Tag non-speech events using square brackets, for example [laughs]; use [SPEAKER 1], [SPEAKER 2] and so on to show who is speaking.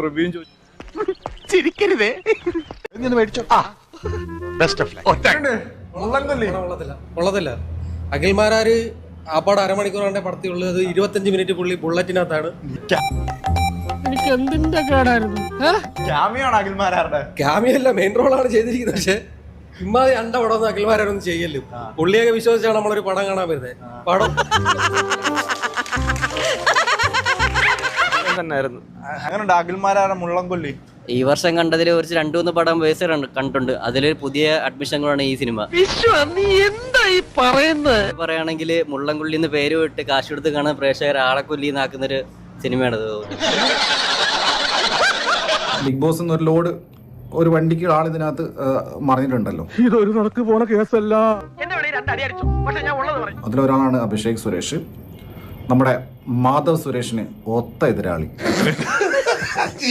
[SPEAKER 1] Review ചോദിച്ചു.
[SPEAKER 2] കൊള്ളത്തില്ല കൊള്ളത്തില്ല അഖിൽമാരാര് ആപ്പാട് അരമണിക്കൂർ കൊണ്ടേ പടത്തിയുള്ളൂ അത് ഇരുപത്തഞ്ച് മിനിറ്റ് പുള്ളി ബുള്ളറ്റിനകത്താണ്.
[SPEAKER 3] എനിക്ക് എന്തിന്റെ കേടായിരുന്നു?
[SPEAKER 1] ജാമ്യാണ് അഖിൽമാരാരുടെ
[SPEAKER 2] ക്യാമിയല്ല മെയിൻ റോളാണ് ചെയ്തിരിക്കുന്നത്. പക്ഷെ ഇമ്മാതി അണ്ട പടം ഒന്നും അഖിൽമാരൊന്നും ചെയ്യല്ലോ. പുള്ളിയൊക്കെ വിശ്വസിച്ചാണ് നമ്മളൊരു പടം കാണാൻ വരുന്നത്. പടം
[SPEAKER 1] തന്നെയായിരുന്നു അങ്ങനെ അഖിൽമാരാരുടെ മുള്ളംകൊല്ലി?
[SPEAKER 4] ഈ വർഷം കണ്ടതിൽ കുറച്ച് രണ്ടു മൂന്ന് പടം വേസ് കണ്ടിട്ടുണ്ട്. അതിലൊരു പുതിയ അഡ്മിഷൻ കൂടാണ് ഈ സിനിമ
[SPEAKER 3] നീ എന്താ ഈ പറയുന്നത്
[SPEAKER 4] പറയുകയാണെങ്കിൽ മുള്ളംകൊല്ലി എന്ന് പേര് വിട്ട് കാശ് കൊടുത്ത് കാണാൻ പ്രേക്ഷകർ ആളെ എന്നാക്കുന്ന ഒരു സിനിമയാണത്
[SPEAKER 5] ബിഗ് ബോസ് എന്നൊരു ലോഡ് ഒരു വണ്ടിക്ക് ആൾ ഇതിനകത്ത് മറിഞ്ഞിട്ടുണ്ടല്ലോ.
[SPEAKER 3] ഇതൊരു നടക്ക് പോണ കേസല്ല.
[SPEAKER 5] അതിലൊരാളാണ് അഭിഷേക് സുരേഷ്. നമ്മുടെ മാധവ് സുരേഷിന് ഒത്ത എതിരാളി. [laughs]